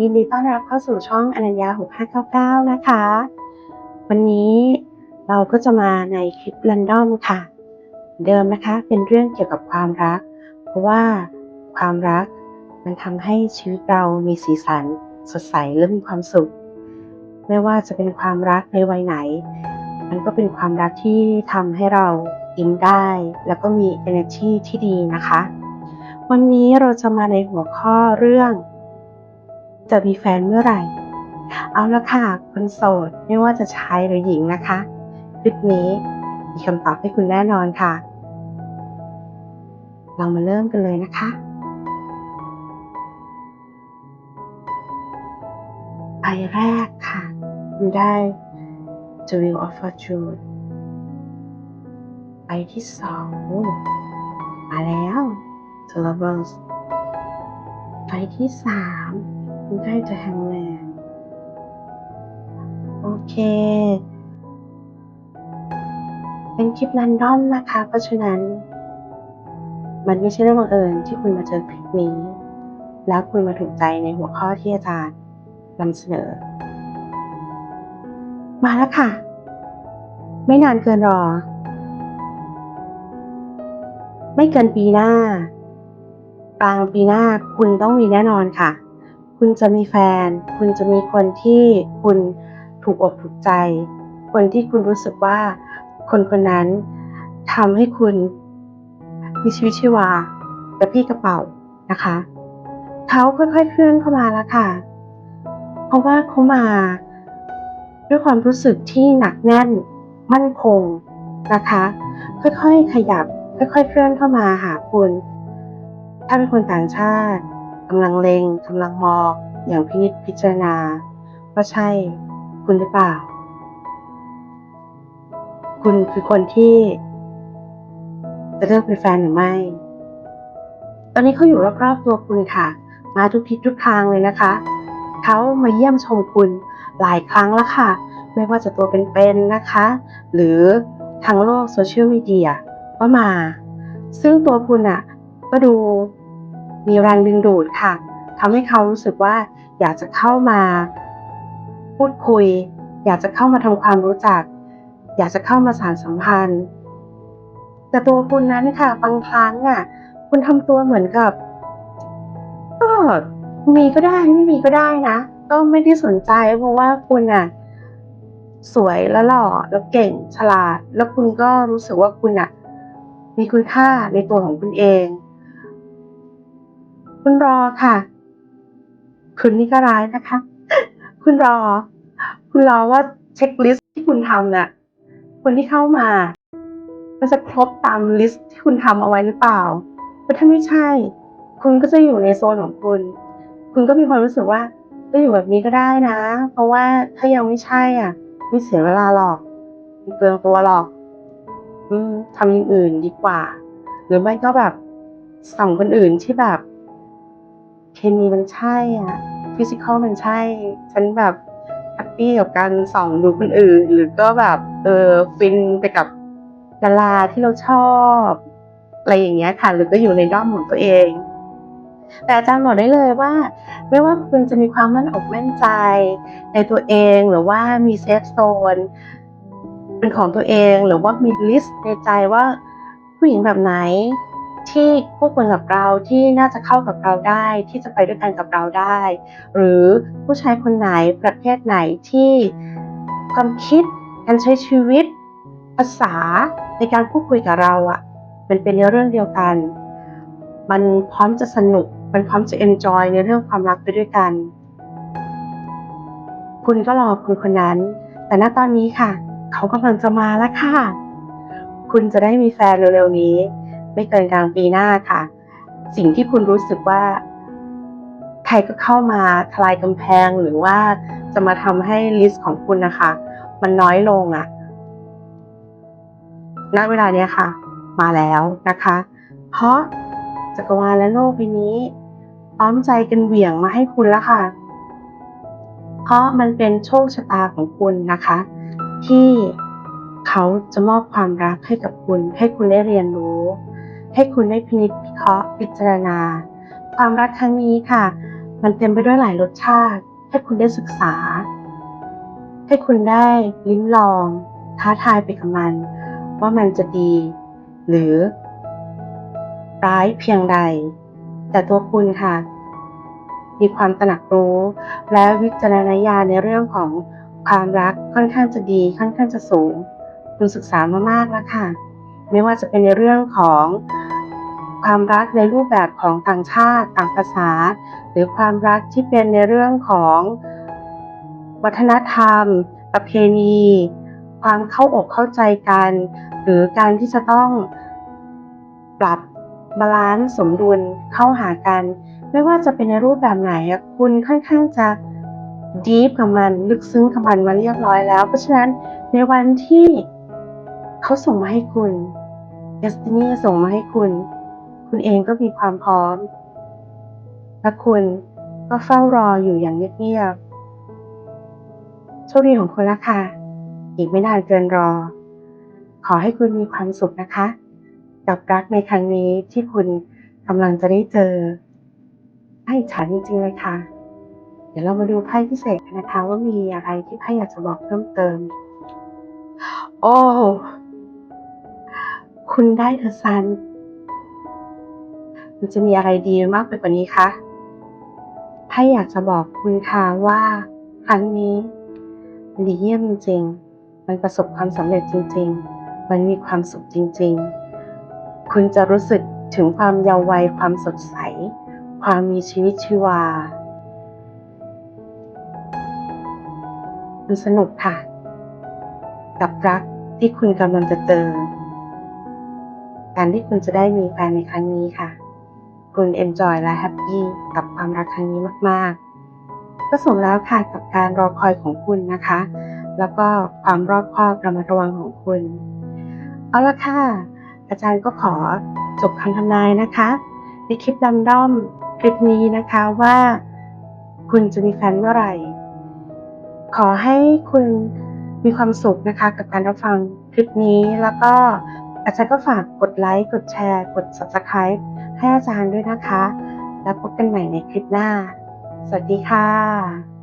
ยินดีต้อนรับเข้าสู่ช่องอนัญญา6599 นะคะ วันนี้เราก็จะมาในคลิปรันดอมค่ะ เดิมนะคะเป็นเรื่องเกี่ยวกับความรัก เพราะว่าความรักมันทำให้ชีวิตเรามีสีสันสดใสและมีความสุข ไม่ว่าจะเป็นความรักในวัยไหน มันก็เป็นความรักที่ทำให้เรายิ้มได้ แล้วก็มี energy ที่ดีนะคะ วันนี้เราจะมาในหัวข้อเรื่อง จะมีแฟนเมื่อไหร่ เอาละค่ะคนโสดไม่ว่าจะชายหรือหญิงนะคะคลิปนี้มีคำตอบให้คุณแน่นอนค่ะ เรามาเริ่มกันเลยนะคะไปแรกค่ะคุณได้ The Wheel of Fortune ไปที่สองมาแล้ว The Lovers ไปที่สาม คุณได้ The Hangman โอเค เป็นคลิปรันดอมนะคะ เพราะฉะนั้น มันไม่ใช่เรื่องบังเอิญที่คุณมาเจอคลิปนี้ แล้วคุณมาถูกใจในหัวข้อที่อาจารย์นำเสนอ มาแล้วค่ะ ไม่นานเกินรอ ไม่เกินปีหน้ากลางปีหน้าคุณต้องมีแน่นอนค่ะ คุณจะมีแฟน คุณจะมีคนที่คุณถูกอกถูกใจ คนที่คุณรู้สึกว่าคนคนนั้นทำให้คุณมีชีวิตชีวากระพี่กระเป๋านะคะเขาค่อยๆเคลื่อนเข้ามาแล้วค่ะ เพราะว่าเขามา ด้วยความรู้สึกที่หนักแน่นมั่นคงนะคะ ค่อยๆขยับ ค่อยๆเคลื่อนเข้ามาหาคุณ ถ้าเป็นคนต่างชาติ กำลังเลงกำลังมอง อย่างพินิจพิจารณา ว่าใช่คุณหรือเปล่า คุณคือคนที่ จะเลือกเป็นแฟนหรือไม่ ตอนนี้เขาอยู่รอบๆตัวคุณค่ะ มาทุกทิศทุกทางเลยนะคะเขามาเยี่ยมชมคุณหลายครั้งแล้วค่ะ ไม่ว่าจะตัวเป็นๆนะคะ หรือทางโลกโซเชียลมีเดียก็มา ซึ่งตัวคุณอะ ก็ดู มีแรงดึงดูดค่ะทำให้เขารู้สึกว่าอยากจะเข้ามาพูดคุย อยากจะเข้ามาทำความรู้จัก อยากจะเข้ามาสานสัมพันธ์ แต่ตัวคุณนั้นค่ะบางครั้งอะคุณทำตัวเหมือนกับก็มีก็ได้ไม่มีก็ได้นะ ก็ไม่ได้สนใจเพราะว่าคุณอะสวยและหล่อแล้วเก่งฉลาด แล้วคุณก็รู้สึกว่าคุณอะมีคุณค่าในตัวของคุณเอง คุณรอค่ะ คุณนี่ก็ร้ายนะคะ คุณรอ คุณรอว่าเช็คลิสต์ที่คุณทำน่ะคนที่เข้ามา มันจะครบตามลิสต์ที่คุณทำเอาไว้หรือเปล่าเพราะถ้าไม่ใช่ คุณก็จะอยู่ในโซนของคุณ คุณก็มีความรู้สึกว่าก็อยู่แบบนี้ก็ได้นะ เพราะว่าถ้ายังไม่ใช่อะ ไม่เสียเวลาหรอกไม่เปลืองตัวหรอก อืมทำอย่างอื่นดีกว่า หรือไม่ก็แบบสั่งคนอื่นที่แบบ เคมีมันใช่อะฟิสิกอลมันใช่ ฉันแบบแฮปปี้กับการส่องดูคนอื่น หรือก็แบบเออฟินไปกับดาราที่เราชอบ อะไรอย่างเงี้ยค่ะ หรือก็อยู่ในด้อมของตัวเอง แต่อาจารย์บอกได้เลยว่า ไม่ว่าคุณจะมีความมั่นอกมั่นใจในตัวเองหรือว่ามีเซฟโซนเป็นของตัวเองหรือว่ามีลิสต์ในใจว่าผู้หญิงแบบไหน ที่คู่ควรกับเราที่น่าจะเข้ากับเราได้ ที่จะไปด้วยกันกับเราได้ หรือผู้ชายคนไหนประเภทไหนที่ความคิดการใช้ชีวิต ภาษาในการพูดคุยกับเราอะ่ะมันเป็นในเรื่องเดียวกัน มันพร้อมจะสนุก มันพร้อมจะ enjoy ในเรื่องความรักไปด้วยกัน คุณก็รอคนคนนั้น แต่ณตอนนี้ค่ะ เขากำลังจะมาแล้วค่ะ คุณจะได้มีแฟนเร็วๆนี้ ไม่เกินกลางปีหน้าค่ะ สิ่งที่คุณรู้สึกว่า ใครก็เข้ามาทลายกำแพงหรือว่าจะมาทำให้ลิสต์ของคุณนะคะ มันน้อยลงอะณเวลาเนี้ยค่ะ มาแล้วนะคะ เพราะจักรวาลและโลกใบนี้พร้อมใจกันเหวี่ยงมาให้คุณแล้วค่ะ เพราะมันเป็นโชคชะตาของคุณนะคะ ที่เขาจะมอบความรักให้กับคุณ ให้คุณได้เรียนรู้ ให้คุณได้พินิจพิเคราะห์พิจารณา ความรักครั้งนี้ค่ะ มันเต็มไปด้วยหลายรสชาติ ให้คุณได้ศึกษา ให้คุณได้ลิ้มลอง ท้าทายไปกับมัน ว่ามันจะดี หรือ ร้ายเพียงใด แต่ตัวคุณค่ะ มีความตระหนักรู้ และวิจารณญาณในเรื่องของความรักค่อนข้างจะดีค่อนข้างจะสูง คุณศึกษามามากแล้วค่ะ ไม่ว่าจะเป็นในเรื่องของ ความรักในรูปแบบของต่างชาติต่างภาษา หรือความรักที่เป็นในเรื่องของวัฒนธรรม ประเพณี ความเข้าอกเข้าใจกัน หรือการที่จะต้องปรับบาลานซ์สมดุลเข้าหากัน ไม่ว่าจะเป็นในรูปแบบไหนคุณค่อนข้างจะดีฟกับมันลึกซึ้งกับมันมาเรียบร้อยแล้ว เพราะฉะนั้นในวันที่เขาส่งมาให้คุณ Destiny ส่งมาให้คุณ คุณเองก็มีความพร้อม และคุณก็เฝ้ารออยู่อย่างเงียบๆโชคดีของคุณละค่ะ อีกไม่นานเกินรอ ขอให้คุณมีความสุขนะคะ กับรักในครั้งนี้ที่คุณกำลังจะได้เจอไพ่ฉันจริงๆเลยค่ะ เดี๋ยวเรามาดูไพ่พิเศษกันนะคะ ว่ามีอะไรที่ไพ่อยากจะบอกเพิ่มเติม โอ้ คุณได้เธอซัน มันจะมีอะไรดีมากไปกว่านี้คะไพ่อยากจะบอกคุณค่ะว่า ครั้งนี้มันดีเยี่ยมจริงๆ มันประสบความสำเร็จจริง ๆ มันมีความสุขจริง ๆ คุณจะรู้สึกถึงความเยาว์วัยความสดใส ความมีชีวิตชีวามันสนุกค่ะ กับรักที่คุณกำลังจะเจอการที่คุณจะได้มีแฟนในครั้งนี้ค่ะ คุณเอนจอยและแฮปปี้กับความรักครั้งนี้มาก ๆ ก็สมแล้วค่ะกับการรอคอยของคุณนะคะ แล้วก็ความรอบคอบระมัดระวังของคุณ เอาละค่ะ อาจารย์ก็ขอจบคำทำนายนะคะในคลิปดำด้อมคลิปนี้นะคะว่าคุณจะมีแฟนเมื่อไหร่ ขอให้คุณมีความสุขนะคะ กับการรับฟังคลิปนี้แล้วก็ อาจารย์ก็ฝากกดไลค์ กดแชร์ กด subscribe ให้อาจารย์ด้วยนะคะ แล้วพบกันใหม่ในคลิปหน้า สวัสดีค่ะ